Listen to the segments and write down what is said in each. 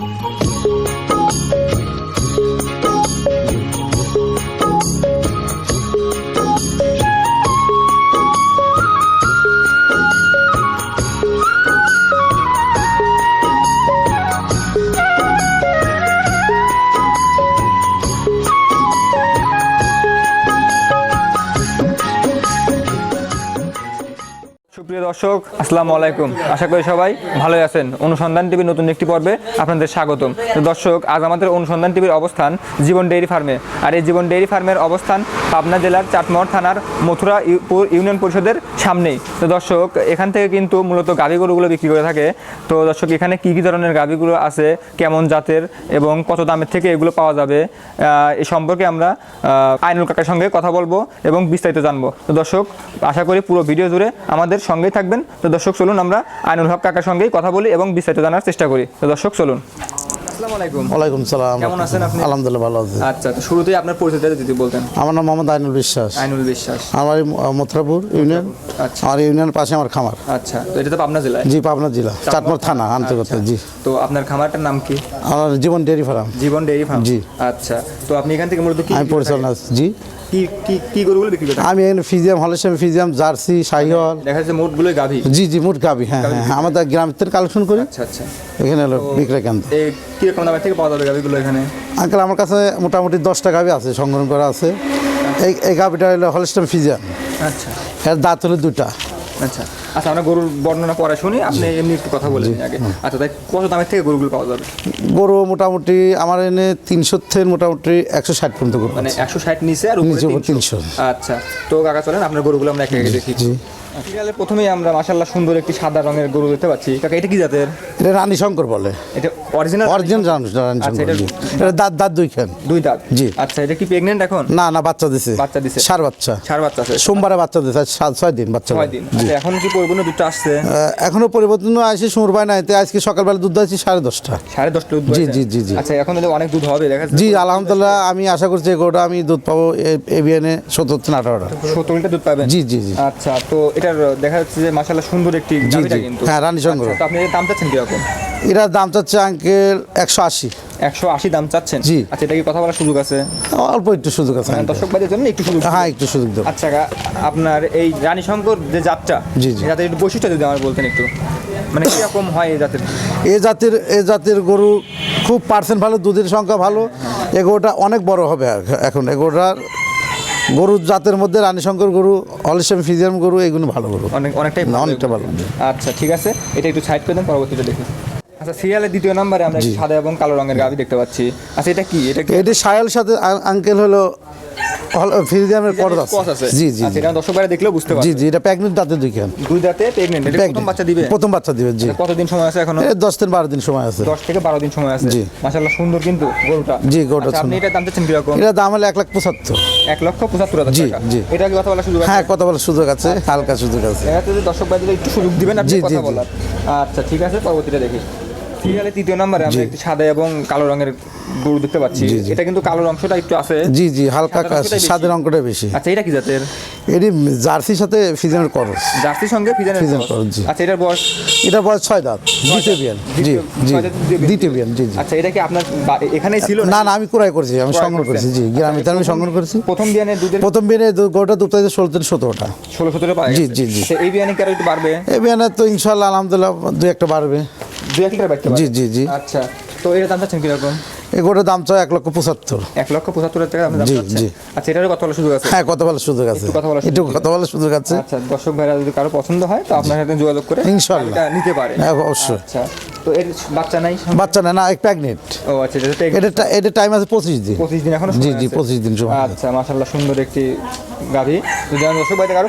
Thank you. সুপ্রিয় দর্শক, আসসালামু আলাইকুম। আশা করি সবাই ভালোই আছেন। অনুসন্ধান টিভির নতুন একটি পর্বে আপনাদের স্বাগতম। দর্শক, আজ আমাদের অনুসন্ধান টিভির অবস্থান জীবন ডেইরি ফার্মে। আর এই জীবন ডেইরি ফার্মের অবস্থান পাবনা জেলার চাটমোহর থানার মথুরা ইউনিয়ন পরিষদের সামনেই। তো দর্শক, এখান থেকে কিন্তু মূলত গাভী গরুগুলো বিক্রি করে থাকে। তো দর্শক, এখানে কী কী ধরনের গাভীগুলো আছে, কেমন জাতের এবং কত দামের থেকে এগুলো পাওয়া যাবে এ সম্পর্কে আমরা আইনুল কাকার সঙ্গে কথা বলব এবং বিস্তারিত জানব। তো দর্শক, আশা করি পুরো ভিডিও জুড়ে আমাদের সঙ্গেই থাকবেন। তো দর্শক চলুন আমরা আইনুল হক কাকার সঙ্গেই কথা বলি এবং বিস্তারিত জানার চেষ্টা করি। তো দর্শক চলুন। আলাইকুম। সালাম। কেমন আছেন আপনি? আলহামদুলিল্লাহ ভালো আছি। আচ্ছা তো শুরুতেই আপনার পরিচয়টা যদি বলতেন। আমার নাম মোহাম্মদ আইনুল বিশ্বাস। আইনুল বিশ্বাস। আমার মথুরাপুর ইউনিয়ন। আচ্ছা। আমার ইউনিয়নের পাশে আমার খামার। আচ্ছা তো এটা তো পাবনা জি পাবনা জেলা। চাটমোর থানা আন্তর্গত জি। তো আপনার খামারটার নাম কি? আমার জীবন ডেয়ারি ফার্ম। জীবন ফার্ম। জি। আচ্ছা তো আপনি এখান থেকে মূলত কি আমি পরিচালনা জি। কি কি কি গরুগুলো বিক্রি করে আমি এখানে ফিজিয়াম হলেশাম ফিজিয়াম জার্সি শাহিওয়াল দেখা যাচ্ছে মোটগুলোই গাভী। জি জি মোট গাভী হ্যাঁ হ্যাঁ হ্যাঁ, আমাদের গ্রাম থেকে কালেকশন করি। আচ্ছা আচ্ছা। এখানে হলো বিক্রয় কেন্দ্র। এই কীরকম দামের থেকে পাওয়া যাবে গাভীগুলো এখানে? আঙ্কেল আমার কাছে মোটামুটি দশটা গাভী আছে সংগ্রহ করা আছে। এই এই গাবিটা হলো হলেস্টাম ফিজিয়াম। আচ্ছা। এর দাঁত হলো দুটা আচ্ছা। আচ্ছা আমরা গরুর বর্ণনা পরে শুনি আপনি এমনি একটু কথা বলে আগে। আচ্ছা তাই কত দামের থেকে গরুগুলো পাওয়া যাবে? গরু মোটামুটি আমার এনে তিনশো থেকে মোটামুটি একশো ষাট পর্যন্ত গরু মানে একশো ষাট নিচে আর উপরে তিনশো। আচ্ছা তো কাকা চলেন আপনার গরুগুলো আমরা একে একে দেখি জি প্রথমেই আমরা মাশাল্লাহ সুন্দর একটি সাদা রঙের গরু দেখতে পাচ্ছি। কাকা এটা কি জাতের? এটা রানী শঙ্কর বলে। এটা অরিজিনাল অরিজিনাল রানী রানী আচ্ছা, শঙ্কর এটা- দাঁত দাঁত দুই খান দুই দাঁত? জি। আচ্ছা এটা কি প্রেগনেন্ট এখন? না না বাচ্চা দিছে। বাচ্চা দিছে। সার বাচ্চা। সার বাচ্চা আছে। সোমবারে বাচ্চা দিছে সাত ছয় দিন বাচ্চা ছয় দিন। আচ্ছা এখন কি পরিপূর্ণ দুধটা আসছে? এখনও পরিবর্তন আসে সুর পায় নাই তাই আজকে সকালবেলা দুধ আছে সাড়ে দশটা। সাড়ে দশটা দুধ জি, জি, জি, জি। আচ্ছা এখন অনেক দুধ হবে দেখা জি আলহামদুলিল্লাহ আমি আশা করছি গোটা আমি দুধ পাবো এবিএনে সত্তর থেকে আঠারোটা। সত্তর লিটার দুধ পাবেন? জি জি জি। আচ্ছা তো এটার দেখা যাচ্ছে যে মাশাল্লাহ সুন্দর একটি জি কিন্তু। হ্যাঁ রানী শঙ্কর আচ্ছা, তো আপনি এর দাম চাচ্ছেন কীরকম? এটার দাম চাচ্ছে আঙ্কেল একশো আশি। একশো আশি দাম চাচ্ছেন? জি। আচ্ছা এটা কি কথা বলার সুযোগ আছে? অল্প একটু সুযোগ আছে মানে দর্শক বাদের জন্য একটু সুযোগ হ্যাঁ একটু সুযোগ দেবো আচ্ছা আপনার এই রানী শঙ্কর যে জাতটা জি, জি। একটু বৈশিষ্ট্য যদি আমার বলতেন একটু। মানে কীরকম হয় এই জাতের? এ জাতের এ জাতের গরু খুব পার্সেন্ট ভালো দুধের সংখ্যা ভালো। এগোটা অনেক বড় হবে এখ- এখন। এগোটার গরুর জাতের মধ্যে রানীশঙ্কর গরু অলিসম ফিজিয়াম গরু এগুলো ভালো গরু। অনেক অনেকটাই অনেকটা ভালো। আচ্ছা ঠিক আছে। এটা একটু সাইড করে দেন পরবর্তীটা দেখি। আচ্ছা সিরিয়ালের দ্বিতীয় নম্বরে আমরা একটি সাদা এবং কালো রঙের গাভি দেখতে পাচ্ছি। আচ্ছা এটা কি? এটা এটি সায়াল সাথে আঙ্কেল হলো ফিজিয়ামের পর আছে। জি জি আচ্ছা এটা দর্শক বাইরে দেখলেও বুঝতে জি পারবে। জি এটা প্যাকনেট দাঁতে দুই খান। দুই দাঁতে প্রেগনেন্ট এটা প্রথম বাচ্চা দিবে? প্রথম বাচ্চা দিবে জি। কতদিন সময় আছে এখনও? এর দশ দিন বারো দিন সময় আছে। দশ থেকে বারো দিন সময় আছে। জি। মাশাল্লাহ সুন্দর কিন্তু গরুটা। জি, গরুটা আচ্ছা, আপনি এটা দাম চাচ্ছেন কীরকম? এটা দাম হলো এক লাখ পঁচাত্তর। এক লক্ষ পঁচাত্তর হাজার জি, টাকা। জি। এটা কি কথা বলার সুযোগ আছে? হ্যাঁ কথা বলার সুযোগ আছে হালকা সুযোগ আছে। দেখা যাচ্ছে যে দর্শক ভাইদের একটু সুযোগ দিবেন আপনি জি, জি, কথা বলার। আচ্ছা ঠিক আছে পরবর্তীটা দেখি। সিরিয়ালের তৃতীয় নম্বরে আমরা একটি সাদা এবং কালো রঙের গরু দেখতে পাচ্ছি। এটা কিন্তু কালো অংশটা একটু আছে। জি জি হালকা সাদা অংশটাই বেশি। আচ্ছা এটা কি জাতের? এটি জার্সির সাথে ফিজিয়ামের করস। জার্সির সঙ্গে ফিজানের ফিজান cross, আচ্ছা এটার বয়স? এটা বয়স ছয় দাঁত দ্বিতীয় বিয়ান জি জি দ্বিতীয় বিয়ান। জি জি। আচ্ছা এটা কি আপনার এখানেই ছিল না না আমি ক্রয় করছি আমি সংগ্রহ। করেছি জি গ্রামে আমি সংগ্রহ করেছি। প্রথম বিয়ানের দুধের প্রথম বিয়ানে গরুটা দুধ পাইছে ষোলো থেকে সতেরোটা। ষোলো সতেরো জি, জি, জি। এই বিয়ানে কি আরও একটু বাড়বে? এই বিয়ানে তো ইনশাল্লাহ আলহামদুলিল্লাহ দু একটা বাড়বে। দু এক লিটার বাড়তে জি জি জি। আচ্ছা তো এটার দাম চাচ্ছেন কীরকম? এই গরুটার দাম চাই এক লক্ষ পঁচাত্তর। এক লক্ষ পঁচাত্তর টাকা দাম জি। আচ্ছা এটারও কত বলার সুযোগ আছে? হ্যাঁ কথা বলার সুযোগ আছে। কথা বলার একটু কথা বলার সুযোগ আছে। আচ্ছা দর্শক ভাইরা যদি কারও পছন্দ হয় তো আপনার সাথে যোগাযোগ করে ইনশাল্লাহ। নিতে পারে। হ্যাঁ, অবশ্যই। আচ্ছা। তো এর বাচ্চা নাই? বাচ্চা না না এক প্যাগনেট ও আচ্ছা এটা এটা এটা টাইম আছে পঁচিশ দিন। পঁচিশ দিন এখনও জি জি। পঁচিশ দিন। আচ্ছা মাশাল্লাহ সুন্দর একটি গাভি। যদি আমার দর্শক ভাইদের কারও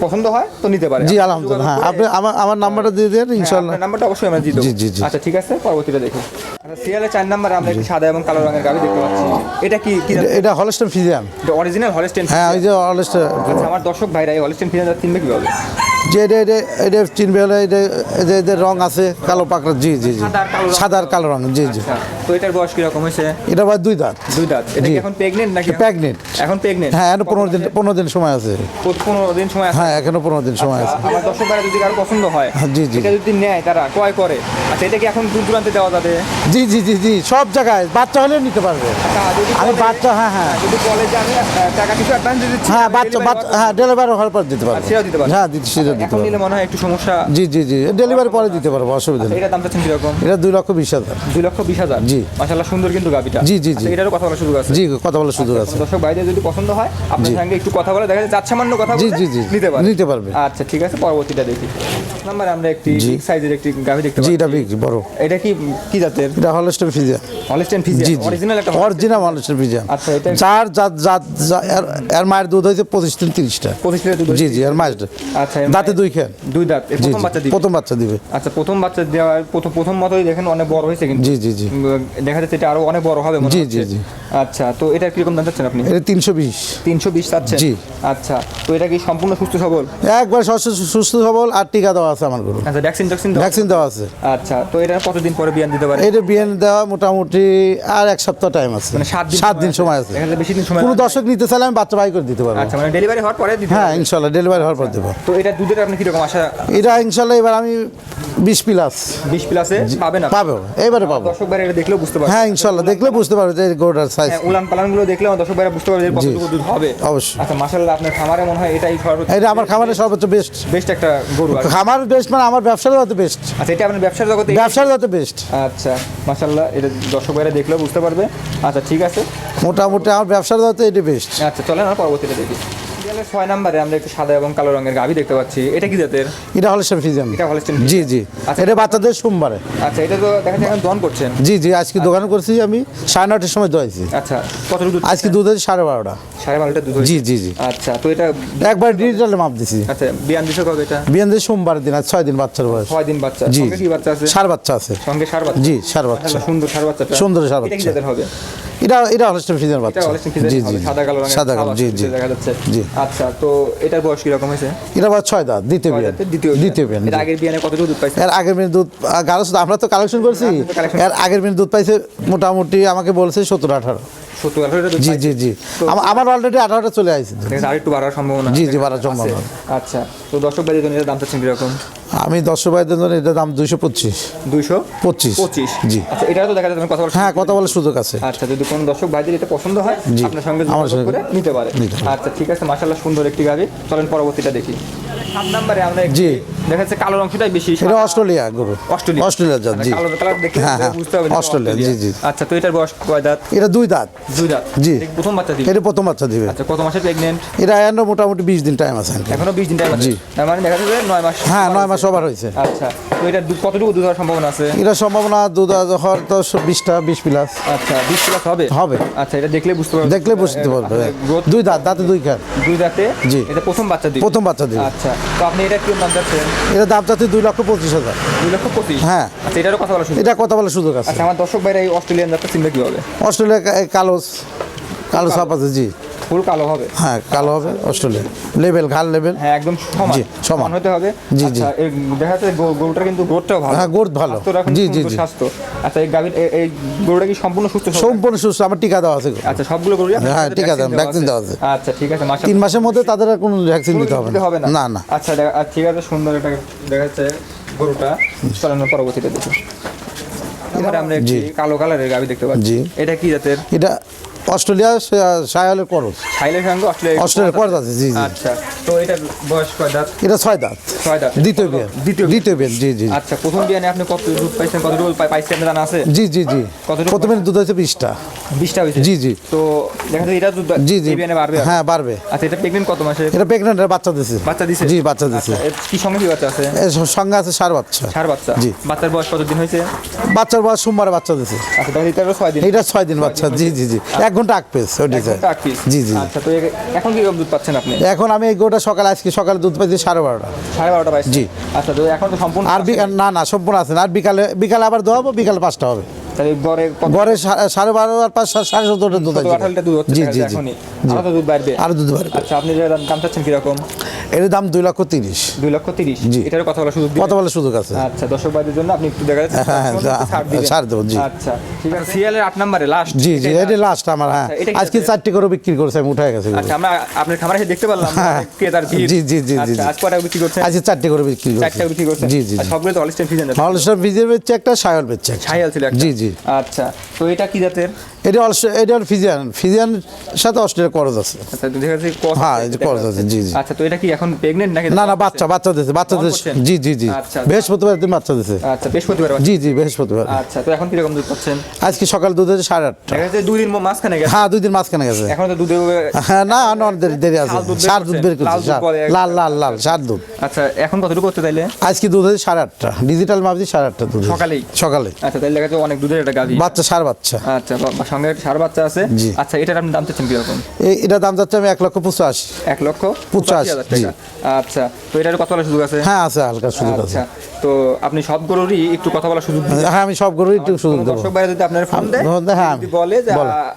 পছন্দ হয় তো নিতে পারে। জি আলহামদুলিল্লাহ হ্যাঁ আপনি আমার আমার নাম্বারটা দিয়ে দেন হ্যাঁ, ইনশাল্লাহ আপনার নাম্বারটা অবশ্যই আমরা দিয়ে দেবো। জি, জি, জি। আচ্ছা ঠিক আছে পরবর্তীটা দেখি। আচ্ছা সিরিয়ালের চার নাম্বারে আমরা একটি সাদা এবং কালো রঙের গাভি দেখতে পাচ্ছি। এটা কি এটা- এটা হলস্টার ফিজিয়াম অরিজিনাল হলস্টেন হ্যাঁ ওই যে হলস্টার আচ্ছা আমার দর্শক ভাইরা এই হলস্টেন ফিজান চিনবে কীভাবে? যে এটা চিনবে হলে এটা এদের রং আছে কালো পাকড়া। জি জি জি। সাদার রং। কালো রং জি জি। আচ্ছা, তো এটার বয়স কীরকম হয়েছে? এটা ভাই দুই দাঁত। দুই দাঁত। এটা কি এখন প্রেগনেন্ট নাকি প্রেগনেন্ট এখন প্রেগনেন্ট হ্যাঁ এখনও পনেরো দিন পনেরো দিন সময় আছে। পনেরো দিন সময় আছে? হ্যাঁ এখনও পনেরো দিন সময় আছে। আমার যদি কারও পছন্দ হয় হ্যাঁ, জি, জি। এটা যদি নেয় তারা ক্রয় করে। আচ্ছা এটা কি এখন দূর দূরান্তে দেওয়া যাবে? জি জি জি জি সব জায়গায় বাচ্চা হলেও নিতে পারবে। আচ্ছা, আমি বাচ্চা হ্যাঁ হ্যাঁ। যদি বলে যে আমি টাকা কিছু অ্যাডভান্স দিচ্ছি হ্যাঁ বাচ্চা হ্যাঁ ডেলিভারি হওয়ার পর দিতে পারব। সেটাও দিতে পারবে? হ্যাঁ দিতে সেটা দিতে পারব। নিলে মনে হয় একটু সমস্যা জি জি জি ডেলিভারি পরে দিতে পারব অসুবিধা নেই। কীরকম এটা দুই লক্ষ বিশ হাজার। দুই লক্ষ বিশ হাজার? জি। মাসাল্লাহ সুন্দর কিন্তু গাবিটা। জি, জি, আচ্ছা, জি। এটারও কথা বলা সুযোগ আছে? জি কথা বলার সুযোগ আছে। দর্শক বাইরে যদি পছন্দ হয় আপনার সঙ্গে একটু কথা বলে দেখা যায় চার সামান্য কথা জি, জি, জি। নিতে পারবে। নিতে পারবে। আচ্ছা ঠিক আছে পরবর্তীটা দেখি। নাম্বার আমরা একটি বিগ সাইজের একটি গাভি দেখতে জি এটা বিগ বড়। এটা কি কি জাতের? এটা হলস্টেন ফিজিয়া হলিস্টেন জি ফিজিয়ান জি। অরিজিনাল একটা অরিজিনাল হলস্টেন ফিজিয়া আচ্ছা, এটা- চার জাত জাত জা- এর- এর মায়ের দুধ হয়েছে পঁচিশ থেকে তিরিশটা। পঁচিশ লিটার দুধ জি জি আর মায়ের আচ্ছা দাঁতে দুই খেন দুই দাঁত। প্রথম বাচ্চা দিবে। প্রথম বাচ্চা দিবে। আচ্ছা প্রথম বাচ্চা দেওয়ার প্রথম প্রথম মতোই দেখেন অনেক বড় হয়েছে কিন্তু। জি জি জি। দেখা যাচ্ছে এটা আরও অনেক বড় হবে মনে জি, হচ্ছে। জি, জি। আচ্ছা তো এটা কীরকম দাম চাচ্ছেন আপনি? এটা তিনশো বিশ। তিনশো বিশ চাচ্ছেন? জি। আচ্ছা তো এটা কি সম্পূর্ণ সুস্থ সবল? একবার সুস্থ সবল আর টিকা দেওয়া আছে আমার গরু আচ্ছা ভ্যাকসিন ট্যাকসিন দাও? ভ্যাকসিন দেওয়া আছে। আচ্ছা তো এটা কতদিন পরে বিয়ান দিতে পারে? এটা বিএন দেওয়া মোটামুটি আর এক সপ্তাহ টাইম আছে। মানে সাত দিন সাত দিন সময় আছে। বেশি দিন সময় কোনো দর্শক নিতে চাইলে আমি বাচ্চা বাই করে দিতে পারব। আচ্ছা মানে ডেলিভারি হওয়ার পরে দিতে হ্যাঁ। ইনশাল্লাহ ডেলিভারি হওয়ার পর দেবো। তো এটা দুধের আপনি কীরকম আশা? এটা ইনশাল্লাহ এবার আমি বিশ প্লাস বিশ প্লাসে পাবেন না পাবো এবারে পাবো। দর্শক এটা দেখলেও বুঝতে পারবে। হ্যাঁ ইনশাল্লাহ দেখলে বুঝতে পারবে যে গরুটার সাইজ হ্যাঁ, উলান পালানগুলো দেখলে আমার দর্শক ভাইরা বুঝতে পারবে যে। কতটুকু দুধ হবে। অবশ্যই। আচ্ছা মাশাআল্লাহ আপনার খামারে মনে হয় এটাই সর্বোচ্চ এটা আমার খামারে সর্বোচ্চ বেস্ট বেস্ট একটা গরু। খামার বেস্ট মানে আমার ব্যবসার যাতে বেস্ট আচ্ছা এটা আপনার ব্যবসার জগতে ব্যবসার যাতে বেস্ট আচ্ছা মাশাআল্লাহ এটা দর্শক ভাইরা দেখলেও বুঝতে পারবে। আচ্ছা ঠিক আছে। মোটামুটি আমার ব্যবসার যাতে এটা বেস্ট আচ্ছা চলেন আমরা পরবর্তীটা দেখি। ছয় নম্বরে আমরা একটু সাদা এবং কালো রঙের গাভি দেখতে পাচ্ছি। এটা কি জাতের? এটা হলে ফিজিয়াম এটা হলস্টেন জি জি। আচ্ছা। এটা বাচ্চাদের সোমবারে। আচ্ছা এটা তো দেখা এখন দন করছেন। জি জি আজকে দোকান করছি আমি সাড়ে নটার সময় দোয়াইছি। আচ্ছা কতটুকু দুধ আজকে দুধ হয়েছে সাড়ে বারোটা। সাড়ে বারোটা দুধ জি জি জি। আচ্ছা তো এটা একবার ডিজিটালে মাপ দিছি। আচ্ছা বিয়ান দিছে কবে এটা? বিয়ান দিয়ে সোমবার দিন আর ছয় দিন বাচ্চার বয়স। ছয় দিন বাচ্চা। জি। কি বাচ্চা আছে? সার বাচ্চা আছে। সঙ্গে সার বাচ্চা। জি সার বাচ্চা। সুন্দর সার বাচ্চাটা। সুন্দর কি বাচ্চা। হবে? এটা এটা বাচ্চা। সাদা কালো সাদা কালো জি জি। জি। আচ্ছা তো এটার বয়স কি রকম হয়েছে? এটা বয়স দ্বিতীয় দ্বিতীয় এর আগের বিয়ানে দুধ পাইছে? এর আগের দুধ আমরা তো কালেকশন করছি। এর আগের বিয়ানে দুধ পাইছে মোটামুটি আমাকে বলছে 17 18 জি। জি জি। আমার অলরেডি আঠারোটা চলে আসছে আছে, আরেকটু বাড়ার সম্ভাবনা জি, জি, বাড়ার সম্ভাবনা। আচ্ছা তো দর্শক বাড়ির জন্য দাম চাচ্ছেন কীরকম? আমি দশ ভাইদের জন্য এটার দাম দুইশো পঁচিশ। দুইশো পঁচিশ। পঁচিশ। জি। আচ্ছা এটা তো দেখা যাচ্ছে কথা হ্যাঁ কথা বলার সুযোগ আছে। আচ্ছা যদি কোনো দর্শক ভাইদের এটা পছন্দ হয়। আপনার সঙ্গে আমার সঙ্গে নিতে পারে। আচ্ছা ঠিক আছে মাশাআল্লাহ সুন্দর একটি গাড়ি। চলেন পরবর্তীটা দেখি। সাত নম্বরে আমরা জি। দেখা যাচ্ছে কালো অংশটাই বেশি। এটা অস্ট্রেলিয়া গরু। অস্ট্রেলিয়া। অস্ট্রেলিয়া জাত জি। কালো কালার হ্যাঁ, হ্যাঁ, বুঝতে হবে অস্ট্রেলিয়া। জি, জি। আচ্ছা তো এটার বয়স কয় দাঁত? এটা দুই দাঁত। দুই জি। প্রথম বাচ্চা দিবে? এটা প্রথম বাচ্চা দিবে। আচ্ছা কত মাসে প্রেগনেন্ট এটা এখনও মোটামুটি বিশ দিন টাইম আছে এখনও বিশ দিন টাইম আছে। তার মানে দেখা মাস হ্যাঁ মাস হয়েছে। ওভার হয়েছে। আচ্ছা তো এটা কতটুকু দুধ হওয়ার সম্ভাবনা আছে? এটা সম্ভাবনা দুধ হওয়ার তো বিশটা বিশ প্লাস আচ্ছা প্লাস হবে? হবে। আচ্ছা এটা দেখলে বুঝতে পারবে। দেখলে বুঝতে পারবে। দুই দাঁত দাঁতে দুই দুই দাঁতে? জি। এটা প্রথম বাচ্চা দিবে? প্রথম বাচ্চা দিবে। আচ্ছা তো আপনি এটা কি দাম যাচ্ছেন এটা দাম লক্ষ পঁচিশ হাজার। দুই লক্ষ পঁচিশ? হ্যাঁ। আচ্ছা এটারও কথা বলা শুরু এটা কথা বলার সুযোগ আছে। আচ্ছা আমার দর্শক ভাইরা এই অস্ট্রেলিয়ান জাতটা চিনবে কীভাবে? অস্ট্রেলিয়া কা- এই কালো কালো। সাপ আছে জি। ফুল কালো হবে। হ্যাঁ কালো হবে অস্ট্রেলিয়া লেভেল ঘাল লেভেল হ্যাঁ একদম সমান। জি, সমান। হতে হবে। জি, জি। আচ্ছা এই দেখা যাচ্ছে গরু- গরুটার কিন্তু গ্রোথটাও ভালো। হ্যাঁ, growth ভালো। জি, জি, জি। স্বাস্থ্য। আচ্ছা এই গাভীর এই- গরুটা কি সম্পূর্ণ সুস্থ সম্পূর্ণ সুস্থ আমার টিকা দেওয়া আছে আচ্ছা সবগুলো গরু হ্যাঁ, ঠিক আছে, vaccine দেওয়া আছে। আচ্ছা ঠিক আছে মাসে তিন মাসের মধ্যে তাদের আর কোনো ভ্যাকসিন দিতে হবে না। না? আচ্ছা আচ্ছা, ঠিক আছে সুন্দর এটা দেখা যাচ্ছে গরুটা। চলানোর পরবর্তীতে দেখি। এবারে আমরা। কালো কালারের গাভী দেখতে পাচ্ছি। এটা কি জাতের? এটা অস্ট্রেলিয়া সায়ালের সঙ্গে অস্ট্রেলিয়া অস্ট্রেলিয়ার আছে। জি জি আচ্ছা তো এটা বয়স কয় দাঁত? এটা ছয় দাঁত। ছয় দাঁত। দ্বিতীয় বিয়ান দ্বিতীয় দ্বিতীয় বিয়ান জি জি। আচ্ছা প্রথম বিয়ানে আপনি কত দুধ পাইছেন? কত দুধ পাইছেন জানা আছে? জি জি জি। কতটুকু? প্রথমে দুধ হয়েছে বিশটা। বিশটা হয়েছে? জি, জি। তো দেখা যায় এটা দুধ জি জি। বিয়ানে বাড়বে? হ্যাঁ বাড়বে। আচ্ছা এটা প্রেগনেন্ট কত মাসে এটা বাচ্চা দিছে। বাচ্চা দিছে? জি বাচ্চা দিছে। আচ্ছা, কি সঙ্গে কি বাচ্চা আছে? এর সঙ্গে আছে সার বাচ্চা। সার বাচ্চা? জি। বাচ্চার বয়স কতদিন হয়েছে? বাচ্চার বয়স সোমবারে বাচ্চা দিছে। আচ্ছা এটারও ছয় দিন। এটা ছয় দিন বাচ্চা জি জি জি। এক ঘণ্টা আগ পেস এক ঘণ্টা জি জি আচ্ছা তো এখন কি দুধ পাচ্ছেন আপনি? এখন আমি এই গোটা সকালে আজকে সকালে দুধ পাইছি সাড়ে বারোটা। সাড়ে বারোটা পাইছেন? জি। আচ্ছা তো এখন তো সম্পূর্ণ আর না না সম্পূর্ণ আছে না আর বিকালে বিকালে আবার দোয়াবো বিকাল পাঁচটা হবে। গড়ে সাড়ে বারো আর পাঁচ সাড়ে সতেরোটা দুধ আছে দুধ হচ্ছে জি জি জি। আরও দুধ বাড়বে। আরও দুধ বাড়বে। আচ্ছা আপনি দাম চাচ্ছেন কীরকম? এর দাম দুই লক্ষ তিরিশ দুই লক্ষ তিরিশ জি। এটারও কথা বলা সুযোগ দিবেন? কত বলে সুযোগ আছে আচ্ছা দর্শক ভাইদের জন্য আপনি একটু দেখা যাচ্ছে হ্যাঁ, হ্যাঁ, ছাড় দিবেন। দেবো, জি। আচ্ছা ঠিক আছে সিরিয়ালের আট নম্বরে লাস্ট জি জি এটা লাস্ট আমার হ্যাঁ আচ্ছা, আজকে? চারটি করে বিক্রি করছে আমি উঠে গেছে আচ্ছা আমরা আপনার খামারে এসে দেখতে পারলাম হ্যাঁ। ক্রেতার ভিড় জি, জি, জি, জি, আচ্ছা। আজ কটা বিক্রি করছে আজকে চারটি করে বিক্রি করছে চারটা বিক্রি করছে জি জি সবগুলো তো অলিস্টেন ফিজেন হল সব ভিজে বেচছে একটা সায়ল বেচছে। ছাইয়াল ছিল একটা জি জি আচ্ছা তো এটা কি জাতের এটা অলস- এটা ফিজিয়ান ফিজিয়ান সাথে অস্ট্রেলিয়া করজ আছে। আচ্ছা হ্যাঁ, কস আছে, জি, জি। আচ্ছা তো এটা কি এখন প্রেগনেন্ট নাকি না না বাচ্চা বাচ্চা দিছে বাচ্চা কম জি জি জি। আচ্ছা। বৃহস্পতিবার দিন বাচ্চা দিছে। আচ্ছা বৃহস্পতিবার জি জি বৃহস্পতিবার। আচ্ছা তো এখন কীরকম দুধ পাচ্ছেন? আজকে সকাল দুধ হচ্ছে সাড়ে আটটা। দেখা দুই দিন মাঝখানে গেছে। হ্যাঁ দুই দিন মাঝখানে গেছে। এখন তো দুধে হ্যাঁ না অনেক দেরি আছে। দুধ সার দুধ বের লাল করছে লাল লাল লাল সার দুধ। আচ্ছা এখন কতটুকু করতে তাইলে? আজকে দুধ হচ্ছে সাড়ে আটটা। ডিজিটাল মাপছি সাড়ে আটটা দুধ সকালেই? সকালে আচ্ছা তাহলে দেখা যাচ্ছে অনেক দুধের একটা গাভী। বাচ্চা সার বাচ্চা। আচ্ছা সঙ্গে সার বাচ্চা আছে। আচ্ছা এটার আপনি দাম চাচ্ছেন কীরকম? এটা দাম যাচ্ছে আমি এক লক্ষ পঁচাশি। এক লক্ষ পঁচাশি, হাজার টাকা। আচ্ছা তো এটার কথা বলার সুযোগ আছে? হ্যাঁ আছে হালকা সুযোগ আছে। আচ্ছা তো আপনি সব গরুরই একটু কথা বলার সুযোগ হ্যাঁ আমি সব গরু একটু সুযোগ দেবো। দর্শক ভাইরা যদি আপনার ফোন দেয় হ্যাঁ, যদি বলে যে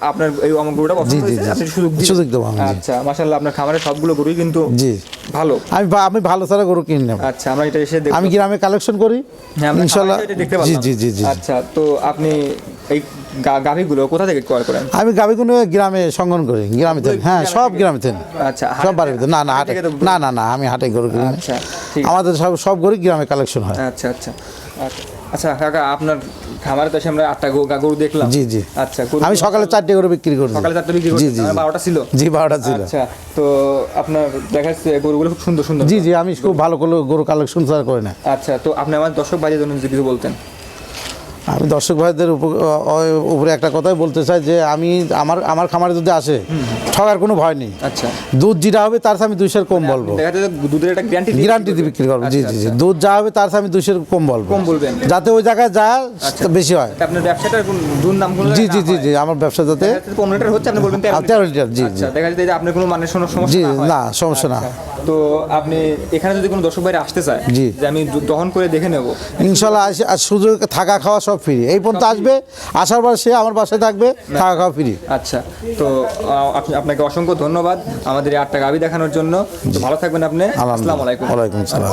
আপনার এই অমুক গরুটা পছন্দ হয়েছে আপনি সুযোগ দিন সুযোগ দেবো আচ্ছা মাশাআল্লাহ আপনার খামারে সবগুলো গরুই কিন্তু জি। ভালো। আমি আমি ভালো ছাড়া গরু কিনে নেব। আচ্ছা আমরা এটা এসে দেখব। আমি গ্রামে কালেকশন করি। হ্যাঁ, জি জি জি জি। আচ্ছা তো আপনি এই গাভীগুলো কোথা থেকে ক্রয় করেন? আমি গাবিগুলো গ্রামে সংগ্রহ করি গ্রামে থেন হ্যাঁ সব গ্রামে থেন আচ্ছা সব বাড়ির ভিতরে। না না হাটে না না না আমি হাটে গরু কিনি। আচ্ছা আমাদের সব সব গরু গ্রামে কালেকশন হয়। আচ্ছা আচ্ছা। আচ্ছা। আচ্ছা কাকা আপনার খামারে তো আমরা আটটা গরু দেখলাম। জি, জি। আচ্ছা আমি সকালে চারটে করে বিক্রি করি। সকালে চারটে বিক্রি জি করছেন জি জি। বারোটা ছিল? জি বারোটা ছিল। আচ্ছা তো আপনার দেখা যাচ্ছে গরুগুলো খুব সুন্দর সুন্দর। জি জি আমি খুব ভালো করে গরু কালেকশন করে না। আচ্ছা তো আপনি আমার দর্শক বাড়ির জন্য কিছু বলতেন। আমি দর্শক ভাইদের উপরে একটা কথাই বলতে চাই যে আমি আমার আমার খামারে যদি আসে ঠগার কোনো ভয় নেই। আচ্ছা। দুধ যেটা হবে তার আমি দুইশের কম বলব। দেখা যাচ্ছে দুধের একটা গ্যারান্টি গ্যারান্টি দিয়ে বিক্রি করব। জি আচ্ছা, জি জি। আচ্ছা। দুধ যা হবে তার আমি দুইশের কম বলব। কম বলবেন। যাতে ওই জায়গায় যায় বেশি হয়। আপনার ব্যবসাটার কোন দুধ নাম জি জি জি জি আমার ব্যবসা যাতে পনেরো লিটার হচ্ছে আপনি বলবেন তেরো লিটার। জি জি আচ্ছা দেখা যাচ্ছে যে আপনার কোনো কোনো সমস্যা জি না সমস্যা না। আচ্ছা, তো আপনি এখানে যদি কোনো দর্শক বাইরে আসতে চায় জি। যে আমি দহন করে দেখে নেব। ইনশাল্লাহ সুযোগ থাকা খাওয়া সব ফ্রি এই পর্যন্ত আসবে আসার পর সে আমার বাসায় থাকবে থাকা খাওয়া ফ্রি আচ্ছা তো আপনি আপনাকে অসংখ্য ধন্যবাদ আমাদের এই আটটা গাবি দেখানোর জন্য। তো ভালো থাকবেন আপনি। আসসালামু আলাইকুম। ওয়ালাইকুম সালাম